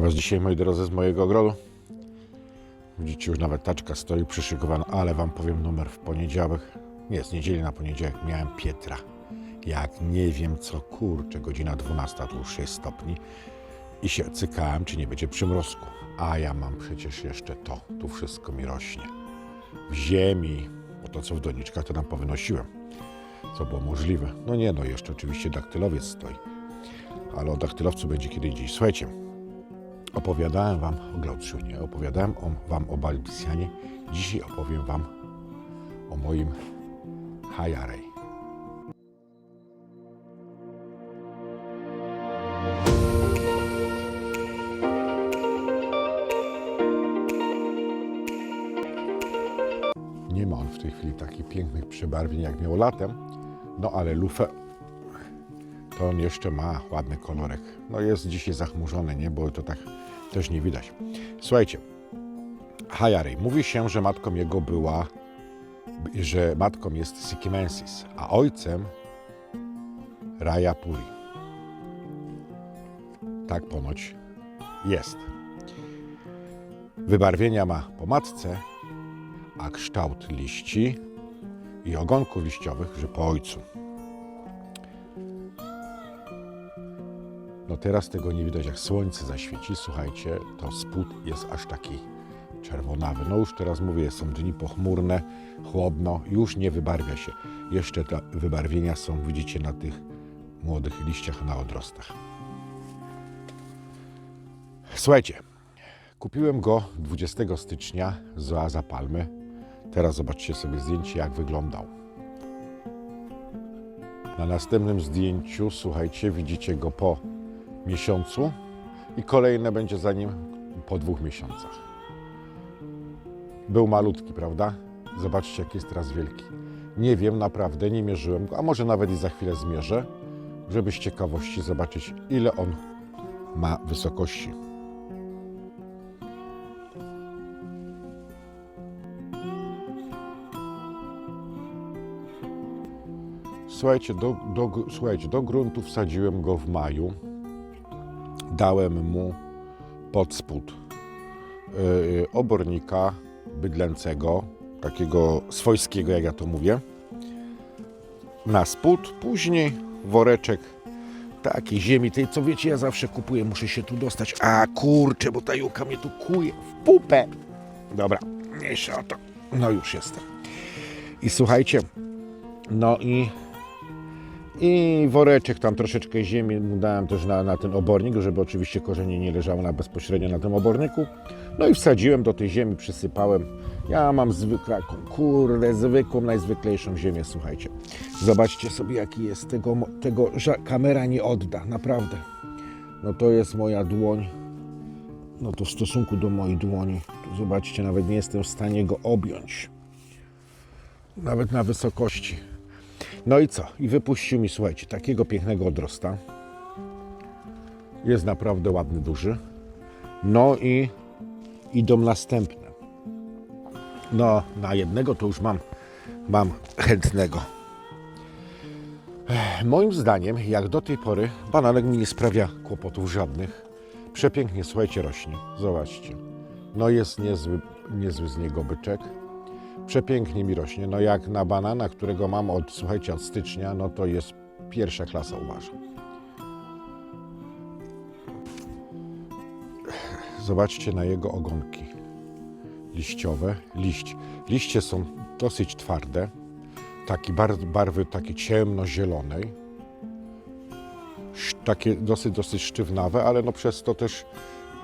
Was dzisiaj, moi drodzy, z mojego ogrodu. Widzicie, już nawet taczka stoi przyszykowana, ale Wam powiem numer w poniedziałek. Nie, z niedzieli na poniedziałek miałem Pietra. Jak nie wiem co, kurczę, godzina 12, tu już 6 stopni. I się cykałem, czy nie będzie przymrozku. A ja mam przecież jeszcze to, tu wszystko mi rośnie. W ziemi, bo to co w doniczkach to tam powynosiłem. Co było możliwe. No nie, no jeszcze oczywiście daktylowiec stoi. Ale o daktylowcu będzie kiedy dziś. Słuchajcie, opowiadałem Wam o Glaucjunie, opowiadałem Wam o Balbisianie. Dzisiaj opowiem Wam o moim Hajarej. Nie ma on w tej chwili takich pięknych przebarwień jak miał latem, no ale lufę to on jeszcze ma ładny kolorek. No jest dzisiaj zachmurzone niebo, to tak też nie widać. Słuchajcie, Hajarej. Mówi się, że matką jego była, że matką jest Sikimensis, a ojcem Raja Puri. Tak ponoć jest. Wybarwienia ma po matce, a kształt liści i ogonków liściowych, że po ojcu. Teraz tego nie widać, jak słońce zaświeci. Słuchajcie, to spód jest aż taki czerwonawy. No już teraz mówię, są dni pochmurne, chłodno, już nie wybarwia się. Jeszcze te wybarwienia są, widzicie, na tych młodych liściach, na odrostach. Słuchajcie, kupiłem go 20 stycznia z Oaza Palmy. Teraz zobaczcie sobie zdjęcie, jak wyglądał. Na następnym zdjęciu, słuchajcie, widzicie go po miesiącu i kolejne będzie za nim po dwóch miesiącach. Był malutki, prawda? Zobaczcie, jaki jest teraz wielki. Nie wiem, naprawdę, nie mierzyłem go, a może nawet i za chwilę zmierzę, żeby z ciekawości zobaczyć, ile on ma wysokości. Słuchajcie do, do, słuchajcie, do gruntu wsadziłem go w maju. Dałem mu pod spód yy, obornika bydlęcego, takiego swojskiego, jak ja to mówię, na spód. Później woreczek takiej ziemi, tej co wiecie, ja zawsze kupuję, muszę się tu dostać. A kurczę, bo ta juka mnie tu kuje w pupę. Dobra, mniejsza o to. No już jestem. I słuchajcie, no i i woreczek tam troszeczkę ziemi mu dałem też na, na ten obornik, żeby oczywiście korzenie nie leżało na bezpośrednio na tym oborniku. No i wsadziłem do tej ziemi, przysypałem. Ja mam zwykłą, kurde, zwykłą, najzwyklejszą ziemię, słuchajcie. Zobaczcie sobie jaki jest, tego, tego kamera nie odda, naprawdę. No to jest moja dłoń, no to w stosunku do mojej dłoni, zobaczcie, nawet nie jestem w stanie go objąć. Nawet na wysokości. No i co? I wypuścił mi, słuchajcie, takiego pięknego odrosta. Jest naprawdę ładny, duży. No i idą następne. No, na jednego to już mam, mam chętnego. Moim zdaniem, jak do tej pory, bananek mi nie sprawia kłopotów żadnych. Przepięknie, słuchajcie, rośnie. Zobaczcie. No jest niezły, niezły z niego byczek przepięknie mi rośnie. No jak na banana, którego mam od, słuchajcie, od stycznia, no to jest pierwsza klasa, uważam. Zobaczcie na jego ogonki liściowe. Liść. Liście są dosyć twarde, taki bar, barwy takiej ciemno-zielonej. Takie dosyć, dosyć sztywnawe, ale no przez to też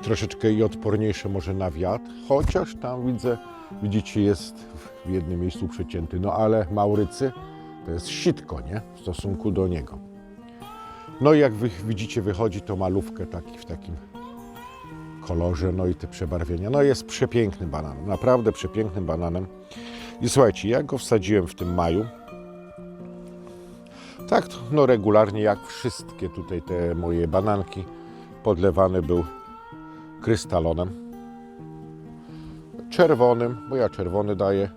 troszeczkę i odporniejsze może na wiatr, chociaż tam widzę, widzicie, jest w jednym miejscu przecięty. No ale Maurycy to jest sitko, nie? W stosunku do niego. No i jak wy widzicie, wychodzi to malówkę taki w takim kolorze, no i te przebarwienia. No jest przepiękny banan, naprawdę przepięknym bananem. I słuchajcie, ja go wsadziłem w tym maju. Tak, no regularnie jak wszystkie tutaj te moje bananki podlewany był krystalonem czerwonym, bo ja czerwony daję.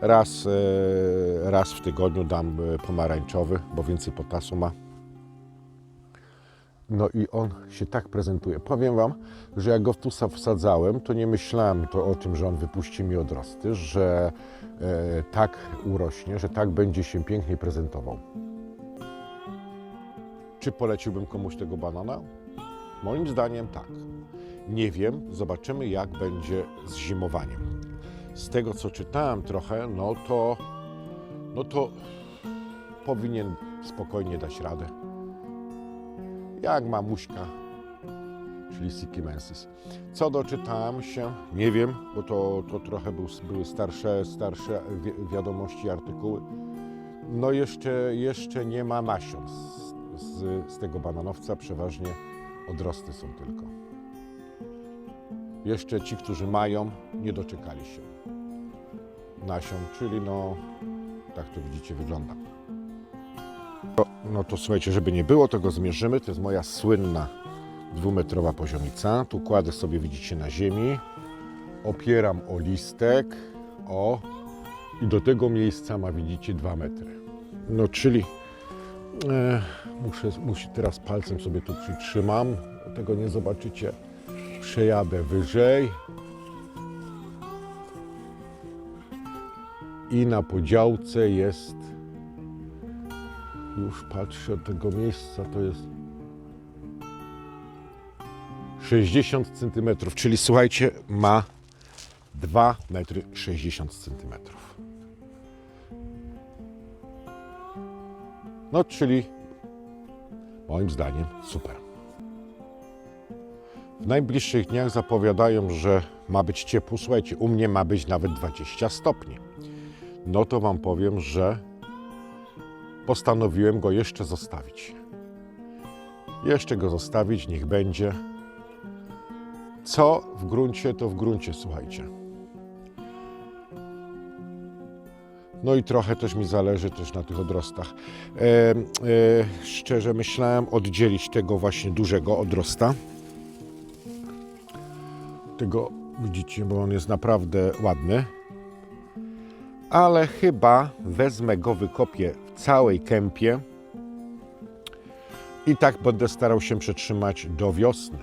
Raz, e, raz w tygodniu dam e, pomarańczowy, bo więcej potasu ma. No i on się tak prezentuje. Powiem Wam, że jak go tu sa- wsadzałem, to nie myślałem to o tym, że on wypuści mi odrosty, że e, tak urośnie, że tak będzie się pięknie prezentował. Czy poleciłbym komuś tego banana? Moim zdaniem tak. Nie wiem, zobaczymy jak będzie z zimowaniem. Z tego co czytałem trochę, no to, no to powinien spokojnie dać radę. Jak mamuśka, czyli Sikimensis. Co doczytałem się, nie wiem, bo to, to trochę był, były starsze, starsze wi wiadomości, artykuły. No jeszcze, jeszcze nie ma nasion z, z, z tego bananowca, przeważnie odrosty są tylko. Jeszcze ci, którzy mają, nie doczekali się nasion, czyli no tak to widzicie wygląda. No, no to słuchajcie, żeby nie było, to go zmierzymy. To jest moja słynna dwumetrowa poziomica. Tu kładę sobie, widzicie, na ziemi. Opieram o listek. O. I do tego miejsca ma, widzicie, dwa metry. No, czyli muszę, muszę teraz palcem sobie tu przytrzymam. Tego nie zobaczycie. Przejadę wyżej. I na podziałce jest już patrzę od tego miejsca, to jest 60 cm, czyli słuchajcie, ma 2 metry 60 cm. No, czyli moim zdaniem super. W najbliższych dniach zapowiadają, że ma być ciepło. Słuchajcie, u mnie ma być nawet 20 stopni. No to Wam powiem, że postanowiłem go jeszcze zostawić. Jeszcze go zostawić, niech będzie. Co w gruncie, to w gruncie, słuchajcie. No i trochę też mi zależy też na tych odrostach. E, e, szczerze myślałem oddzielić tego właśnie dużego odrosta. Tego widzicie, bo on jest naprawdę ładny ale chyba wezmę go, wykopię w całej kępie i tak będę starał się przetrzymać do wiosny.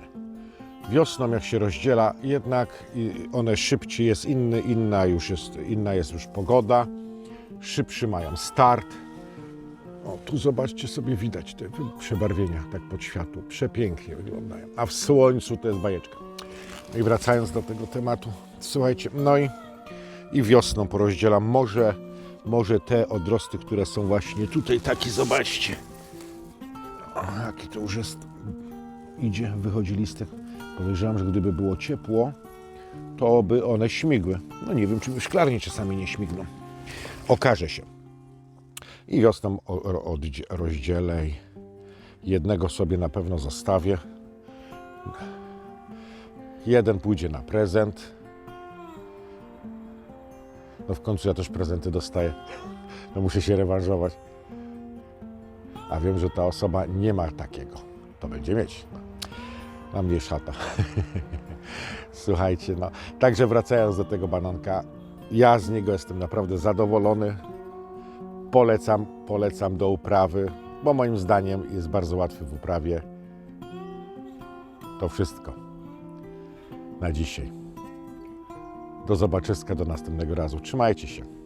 Wiosną jak się rozdziela, jednak one szybciej jest inny, inna już jest, inna jest już pogoda, szybszy mają start. O, tu zobaczcie sobie, widać te przebarwienia tak pod światło, przepięknie wyglądają, a w słońcu to jest bajeczka. No I wracając do tego tematu, słuchajcie, no i i wiosną porozdzielam. Może, może te odrosty, które są właśnie tutaj, takie zobaczcie. O, jaki to już jest, idzie, wychodzi listek. Podejrzewam, że gdyby było ciepło, to by one śmigły. No nie wiem, czy szklarnie czasami nie śmigną. Okaże się. I wiosną rozdzielę jednego sobie na pewno zostawię. Jeden pójdzie na prezent, no w końcu ja też prezenty dostaję. No muszę się rewanżować. A wiem, że ta osoba nie ma takiego. To będzie mieć. Na mnie szata. Słuchajcie, no. Także wracając do tego bananka, ja z niego jestem naprawdę zadowolony. Polecam, polecam do uprawy, bo moim zdaniem jest bardzo łatwy w uprawie. To wszystko na dzisiaj. Do zobaczyska, do następnego razu. Trzymajcie się.